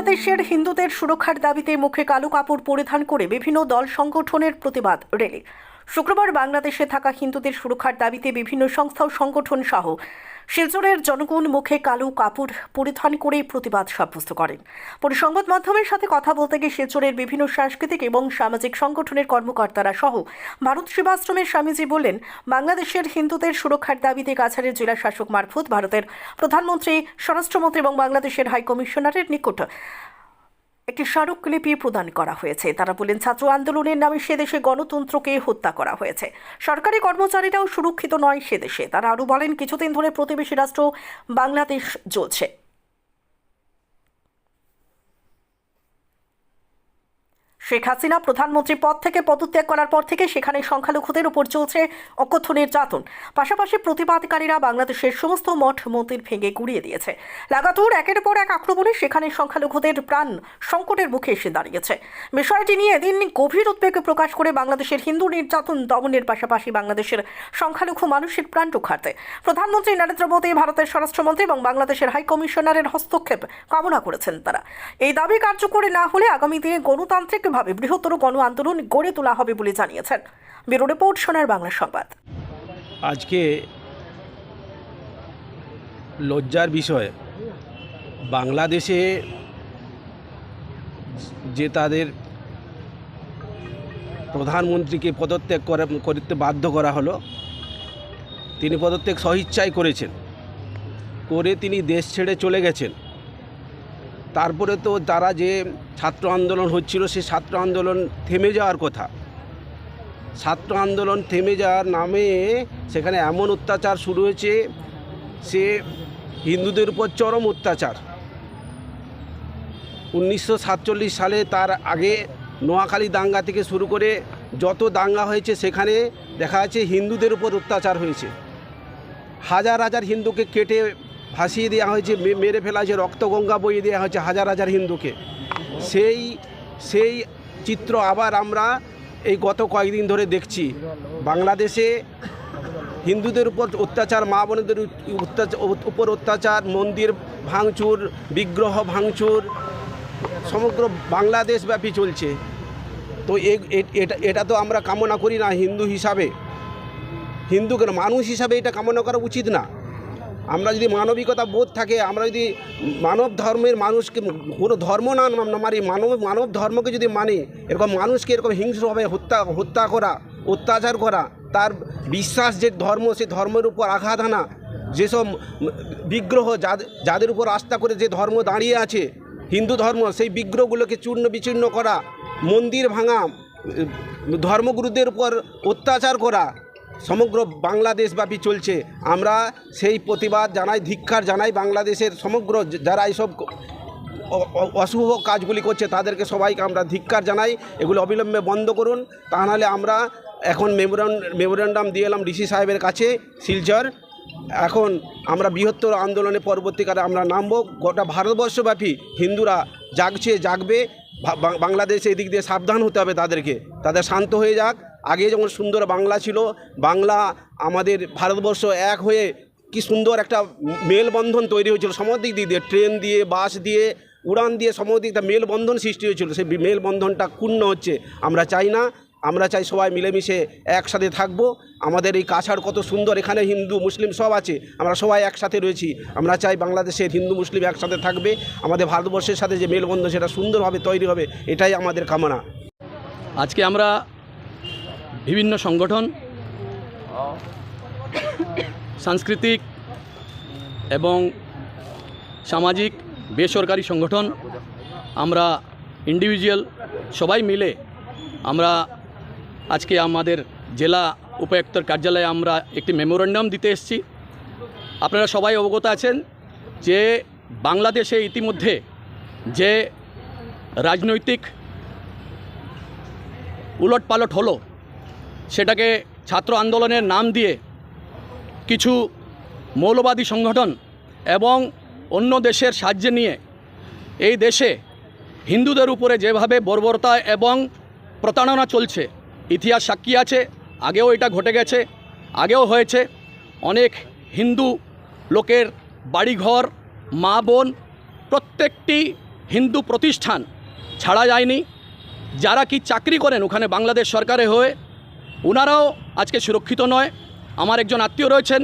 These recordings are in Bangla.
বাংলাদেশের হিন্দুদের সুরক্ষার দাবিতে মুখে কালো কাপড় পরিধান করে বিভিন্ন দল সংগঠনের প্রতিবাদ র্যালি। শুক্রবার বাংলাদেশে থাকা হিন্দুদের সুরক্ষার দাবিতে বিভিন্ন সংস্থা ও সংগঠন সহ শিলচরের জনগণ মুখে কালো কাপড় পরিধান করে প্রতিবাদ সাব্যস্ত করেন। পরে সংবাদ মাধ্যমের সাথে কথা বলতে গিয়ে শিলচরের বিভিন্ন সাংস্কৃতিক এবং সামাজিক সংগঠনের কর্মকর্তারা সহ ভারত সেবাশ্রমের স্বামীজি বললেন, বাংলাদেশের হিন্দুদের সুরক্ষার দাবিতে কাছাড়ের জেলা শাসক মারফত ভারতের প্রধানমন্ত্রী, স্বরাষ্ট্রমন্ত্রী এবং বাংলাদেশের হাইকমিশনারের নিকট একটি স্মারকলিপি প্রদান করা হয়েছে। তারা বলেন, ছাত্র আন্দোলনের নামে সেদেশে গণতন্ত্রকে হত্যা করা হয়েছে। সরকারি কর্মচারীরাও সুরক্ষিত নয় সেদেশে তারা আরও বলেন, কিছুদিন ধরে প্রতিবেশী রাষ্ট্র বাংলাদেশ জ্বলছে। শেখ হাসিনা প্রধানমন্ত্রী পদ থেকে পদত্যাগ করার পর থেকে সেখানে সংখ্যালঘুদের উপর চলছে অকথ্য নির্যাতন। পাশাপাশি প্রতিবাদকারীরা বাংলাদেশের সমস্ত মঠ মন্দির ভেঙে গুড়িয়ে দিয়েছে। লাগাতার একের পর এক আক্রমণে সেখানে সংখ্যালঘুদের প্রাণ সংকটের মুখে এসে দাঁড়িয়েছে। বিষয়টি নিয়ে এদিন গভীর উদ্বেগ প্রকাশ করে বাংলাদেশের হিন্দু নির্যাতন দমনের পাশাপাশি বাংলাদেশের সংখ্যালঘু মানুষের প্রাণ রক্ষার্থে। প্রধানমন্ত্রী নরেন্দ্র মোদী ভারতের স্বরাষ্ট্রমন্ত্রী এবং বাংলাদেশের হাইকমিশনারের হস্তক্ষেপ কামনা করেছেন তারা। এই দাবি কার্যকরী না হলে আগামী দিনে গণতান্ত্রিকভাবে বৃহত্তর গণ আন্দোলন গড়ে তোলা হবে বলে জানিয়েছেন। ব্যুরো রিপোর্ট, সোনার বাংলা সংবাদ। আজকে লজ্জার বিষয়, বাংলাদেশে যে তাদের প্রধানমন্ত্রীকে পদত্যাগ করা, করতে বাধ্য করা হলো, তিনি পদত্যাগ স্বইচ্ছায় করেছেন। করে তিনি দেশ ছেড়ে চলে গেছেন। তারপরে তো তারা যে ছাত্র আন্দোলন হচ্ছিল সে ছাত্র আন্দোলন থেমে যাওয়ার কথা। ছাত্র আন্দোলন থেমে যাওয়ার নামে সেখানে এমন অত্যাচার শুরু হয়েছে, সে হিন্দুদের উপর চরম অত্যাচার। উনিশশো সাতচল্লিশ সালে তার আগে নোয়াখালী দাঙ্গা থেকে শুরু করে যত দাঙ্গা হয়েছে, সেখানে দেখা যাচ্ছে হিন্দুদের উপর অত্যাচার হয়েছে। হাজার হাজার হিন্দুকে কেটে ভাসিয়ে দেওয়া হয়েছে মেরে ফেলা হয়েছে রক্তগঙ্গা বইয়ে দেওয়া হয়েছে হাজার হাজার হিন্দুকে। সেই সেই চিত্র আবার আমরা এই গত কয়েকদিন ধরে দেখছি। বাংলাদেশে হিন্দুদের উপর অত্যাচার, মা বোনদের উপর অত্যাচার, মন্দির ভাঙচুর, বিগ্রহ ভাঙচুর, সমগ্র বাংলাদেশব্যাপী চলছে। তো এটা এটা তো আমরা কামনা করি না হিন্দু হিসাবে। হিন্দু মানুষ হিসাবে এটা কামনা করা উচিত না। আমরা যদি মানবিকতা বোধ থাকে, আমরা যদি মানব ধর্মের মানুষকে, কোনো ধর্ম না না মারি মানব মানব ধর্মকে যদি মানি, এরকম মানুষকে এরকম হিংস্রভাবে হত্যা হত্যা করা, অত্যাচার করা, তার বিশ্বাস যে ধর্ম, সে ধর্মের উপর আঘাত আনা, যেসব বিগ্রহ যাদের উপর আস্থা করে যে ধর্ম দাঁড়িয়ে আছে, হিন্দু ধর্ম, সেই বিগ্রহগুলোকে চূর্ণ বিচূর্ণ করা, মন্দির ভাঙা, ধর্মগুরুদের উপর অত্যাচার করা সমগ্র বাংলাদেশব্যাপী চলছে। আমরা সেই প্রতিবাদ জানাই ধিক্ষার জানাই বাংলাদেশের সমগ্র যারা এইসব অশুভ কাজগুলি করছে, তাদেরকে সবাইকে আমরা ধিক্ষার জানাই। এগুলো অবিলম্বে বন্ধ করুন। তা নাহলে আমরা এখন মেমোরান, মেমোরান্ডাম দিয়ে এলাম ডিসি সাহেবের কাছে, শিলচর। এখন আমরা বৃহত্তর আন্দোলনে পরবর্তীকালে আমরা নামবো। গোটা ভারতবর্ষব্যাপী হিন্দুরা জাগছে, জাগবে। বাংলাদেশে এদিক দিয়ে সাবধান হতে হবে তাদেরকে। তাদের শান্ত হয়ে যাক। আগে যেমন সুন্দর বাংলা ছিল, বাংলা আমাদের ভারতবর্ষ এক হয়ে কি সুন্দর একটা মেলবন্ধন তৈরি হয়েছিল। সমদিক দিক দিয়ে ট্রেন দিয়ে, বাস দিয়ে, উড়ান দিয়ে সমদিক দিয়ে মেলবন্ধন সৃষ্টি হয়েছিল। সেই মেলবন্ধনটা ক্ষুণ্ণ হচ্ছে। আমরা চাই না, আমরা চাই সবাই মিলেমিশে একসাথে থাকব। আমাদের এই কাছাড় কত সুন্দর, এখানে হিন্দু, মুসলিম সব আছে। আমরা সবাই একসাথে রয়েছি। আমরা চাই বাংলাদেশের হিন্দু, মুসলিম একসাথে থাকবে। আমাদের ভারতবর্ষের সাথে যে মেলবন্ধন, সেটা সুন্দরভাবে তৈরি হবে, এটাই আমাদের কামনা। আজকে আমরা বিভিন্ন সংগঠন, সাংস্কৃতিক এবং সামাজিক, বেসরকারি সংগঠন, আমরা ইন্ডিভিজুয়াল সবাই মিলে আমরা আজকে আমাদের জেলা উপায়ুক্তর কার্যালয়ে আমরা একটি মেমোরেন্ডাম দিতে এসেছি। আপনারা সবাই অবগত আছেন যে বাংলাদেশে ইতিমধ্যে যে রাজনৈতিক উলটপালট হলো সেটাকে ছাত্র আন্দোলনের নাম দিয়ে কিছু মৌলবাদী সংগঠন এবং অন্য দেশের সাহায্যে নিয়ে এই দেশে হিন্দুদের উপরে যেভাবে বর্বরতা এবং প্রতারণা চলছে, ইতিহাস সাক্ষী আছে, আগেও এটা ঘটে গেছে, আগেও হয়েছে। অনেক হিন্দু লোকের বাড়িঘর, মা বোন, প্রত্যেকটি হিন্দু প্রতিষ্ঠান ছাড়া যায়নি। যারা কি চাকরি করেন ওখানে বাংলাদেশ সরকারে হয়ে ওনারাও আজকে সুরক্ষিত নয়। আমার একজন আত্মীয় রয়েছেন,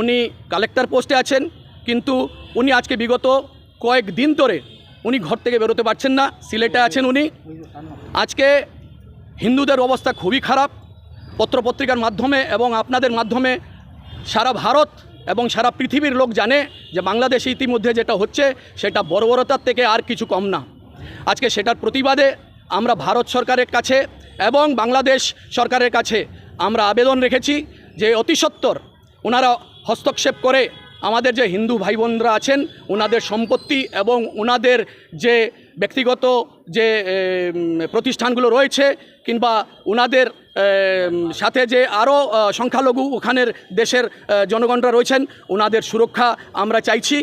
উনি কালেক্টর পোস্টে আছেন, কিন্তু উনি আজকে বিগত কয়েক দিন ধরে উনি ঘর থেকে বেরোতে পারছেন না, সিলেটে আছেন উনি। আজকে হিন্দুদের অবস্থা খুবই খারাপ, পত্রপত্রিকার মাধ্যমে এবং আপনাদের মাধ্যমে সারা ভারত এবং সারা পৃথিবীর লোক জানে যে বাংলাদেশে ইতিমধ্যে যেটা হচ্ছে, সেটা বর্বরতার থেকে আর কিছু কম না। আজকে সেটার প্রতিবাদে আমরা ভারত সরকারের কাছে এবং বাংলাদেশ সরকারের কাছে আমরা আবেদন রেখেছি যে অতি সত্বর ওনারা হস্তক্ষেপ করে আমাদের যে হিন্দু ভাই বোনরা আছেন, ওনাদের সম্পত্তি এবং ওনাদের যে ব্যক্তিগত যে প্রতিষ্ঠানগুলো রয়েছে কিংবা ওনাদের সাথে যে আরও সংখ্যালঘু ওখানের দেশের জনগণরা রয়েছেন, ওনাদের সুরক্ষা আমরা চাইছি।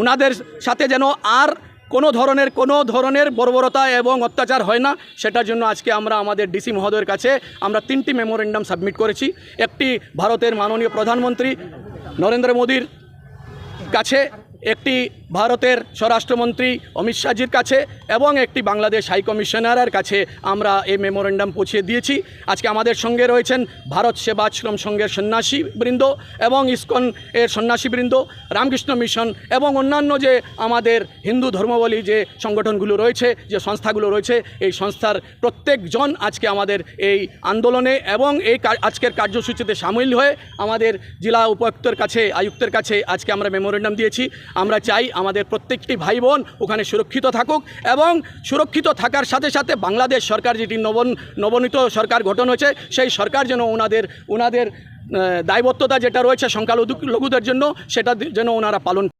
ওনাদের সাথে যেন আর কোনো ধরনের কোনো ধরনের বর্বরতা এবং অত্যাচার হয় না। সেটার জন্য আজকে আমরা আমাদের ডিসি মহোদয়ের কাছে আমরা তিনটি মেমোরেন্ডাম সাবমিট করেছি। একটি ভারতের মাননীয় প্রধানমন্ত্রী নরেন্দ্র মোদীর কাছে, একটি ভারতের স্বরাষ্ট্রমন্ত্রী অমিত শাহজির কাছে এবং একটি বাংলাদেশ হাই কমিশনারের কাছে আমরা এই মেমোরেন্ডাম পৌঁছে দিয়েছি। আজকে আমাদের সঙ্গে রয়েছেন ভারত সেবাশ্রম সংঘের সন্ন্যাসী বৃন্দ এবং ইসকন এর সন্ন্যাসী বৃন্দ রামকৃষ্ণ মিশন এবং অন্যান্য যে আমাদের হিন্দু ধর্মাবলী যে সংগঠনগুলো রয়েছে, যে সংস্থাগুলো রয়েছে, এই সংস্থার প্রত্যেকজন আজকে আমাদের এই আন্দোলনে এবং এই আজকের কার্যসূচিতে সামিল হয়ে আমাদের জেলা উপায়ুক্তের কাছে, আয়ুক্তের কাছে আজকে আমরা মেমোরেন্ডাম দিয়েছি। আমরা চাই আমাদের প্রত্যেকটি ভাই বোন ওখানে সুরক্ষিত থাকুক এবং সুরক্ষিত থাকার সাথে সাথে বাংলাদেশ সরকার যেটি নবন নবনীত সরকার গঠন হয়েছে, সেই সরকার যেন ওনাদের ওনাদের দায়বদ্ধতা যেটা রয়েছে সংখ্যালঘু লঘুদের জন্য, সেটা যেন ওনারা পালন